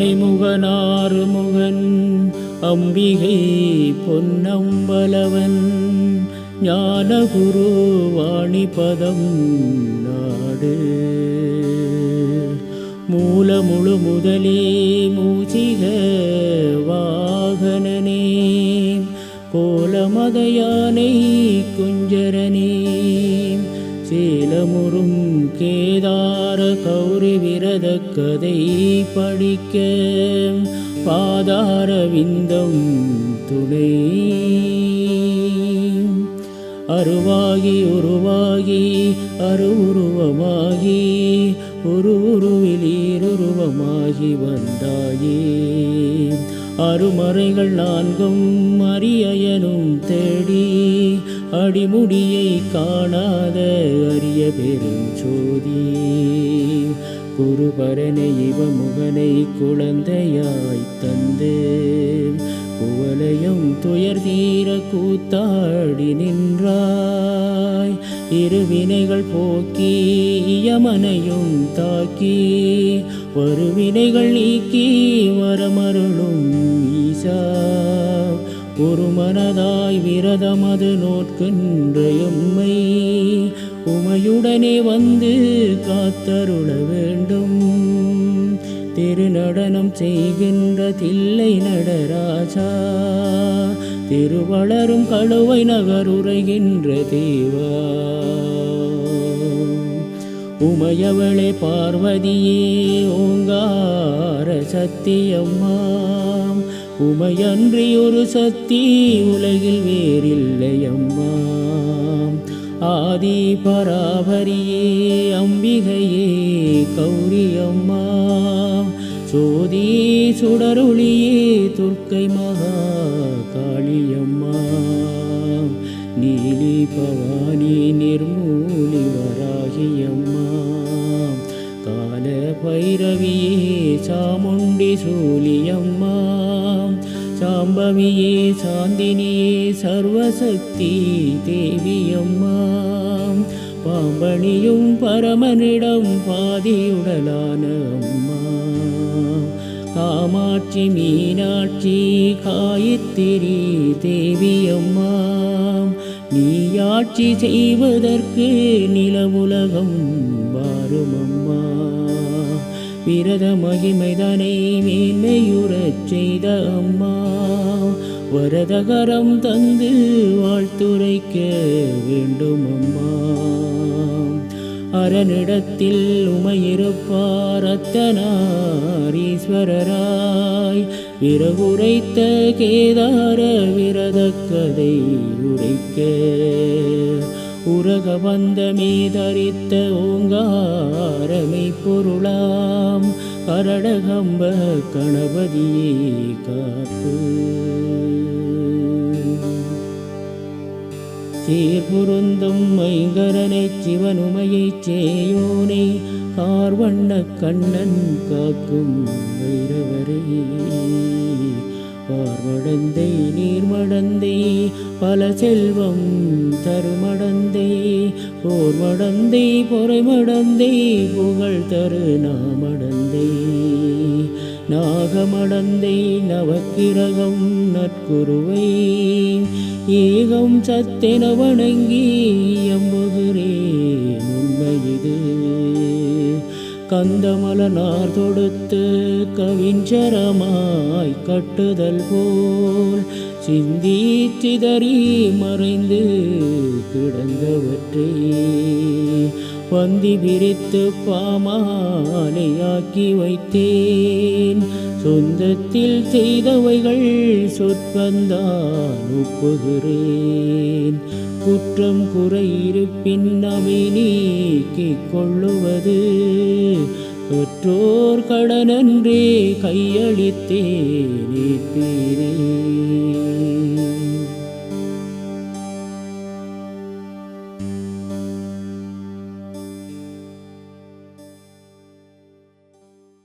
ஆனை முகனாறு முகன் அம்பிகை பொன்னம்பலவன் ஞானகுரு வாணிபதம் நாடு. மூலமுழு முதலே மூச்சிக வாகனனே கோலமதையானை குஞ்சரனே. சீலமுறும் கேதார கௌரி விரத கதை படிக்க பாதார விந்தம் துணை. அருவாகி உருவாகி அருவுருவமாகி ஒரு உருவிலீருருவமாகி வந்தாயே. அருமறைகள் நான்கும் அரியனும் தேடி அடிமுடியை காணாத அரிய பெரும் சோதி குருபரனை இவமுகனை குழந்தையாய் தந்து குவலையும் துயர் தீர கூத்தாடி நின்றாய். இருவினைகள் போக்கி யமனையும் தாக்கி வருவினைகள் நீக்கி வரமருளும் ஈசா. ஒரு மனதாய் விரதமது நோட்கின்ற எம்மை உமையுடனே வந்து காத்தருள வேண்டும். திருநடனம் செய்கின்ற தில்லை நடராஜா திருவளரும் கழுவை நகருரைகின்ற தேவா. உமையவளே பார்வதியே ஓங்கார சத்தியம்மா உமையன்றி ஒரு சக்தி உலகில் வேறில்லை அம்மா. ஆதி பராபரியே அம்பிகையே கௌரி அம்மா. சோதி சுடருளியே துர்க்கை மகா காளியம்மா நீலி பவானி சாம்பவியே சாந்தினியே சர்வசக்தி தேவியம்மா. பாம்பணியும் பரமனிடம் பாதியுடலான அம்மா. காமாட்சி மீனாட்சி காயத்திரி தேவியம்மா. நீயாட்சி செய்வதற்கு நிலவுலகம் வாருமம்மா. விரத மகிமைதனை மேன்மையுறச் செய்த அம்மா. வரதகரம் தந்து வாழ்த்துரைக்க வேண்டும் அம்மா அரனிடத்தில் உமையிருப்பார் அத்தனாரீஸ்வரராய் விறகுரைத்த கேதார விரத கதை உரைக்க. உரக வந்த மீதரித்த ஓங்காரமை பொருளாம் கரடகம்ப கணபதியே காப்பு சீர்புருந்தும் மைங்கரனைச் சிவனுமையை சேயோனை கார்வண்ண கண்ணன் காக்கும் வைரவரே. பார்வடந்தை நீர்மடந்தை பல செல்வம் தருமடந்தை போர்மடந்தை பொறைமடந்தை புகழ் தரு நாமடந்தை நாகமடந்தை நவக்கிரகம் நற்குருவை ஏகம் சத்தென வணங்கி எம்புகிறேன் உண்மை இது கந்தமலனார் தொடுத்து கவிஞ்சரமாய் கட்டுதல் போல் சிந்தி சிதறி மறைந்து கிடந்தவற்றை பந்தி விரித்து பாமாலையாக்கி வைத்தேன் சொந்தத்தில் செய்தவைகள் சொற்பந்தான் ஒப்புகிறேன். குற்றம் குறையிருப்பின் அவை நீக்கிக் கொள்ளுவது பெற்றோர் கடனன்றே கையளித்தே நீப்பீரே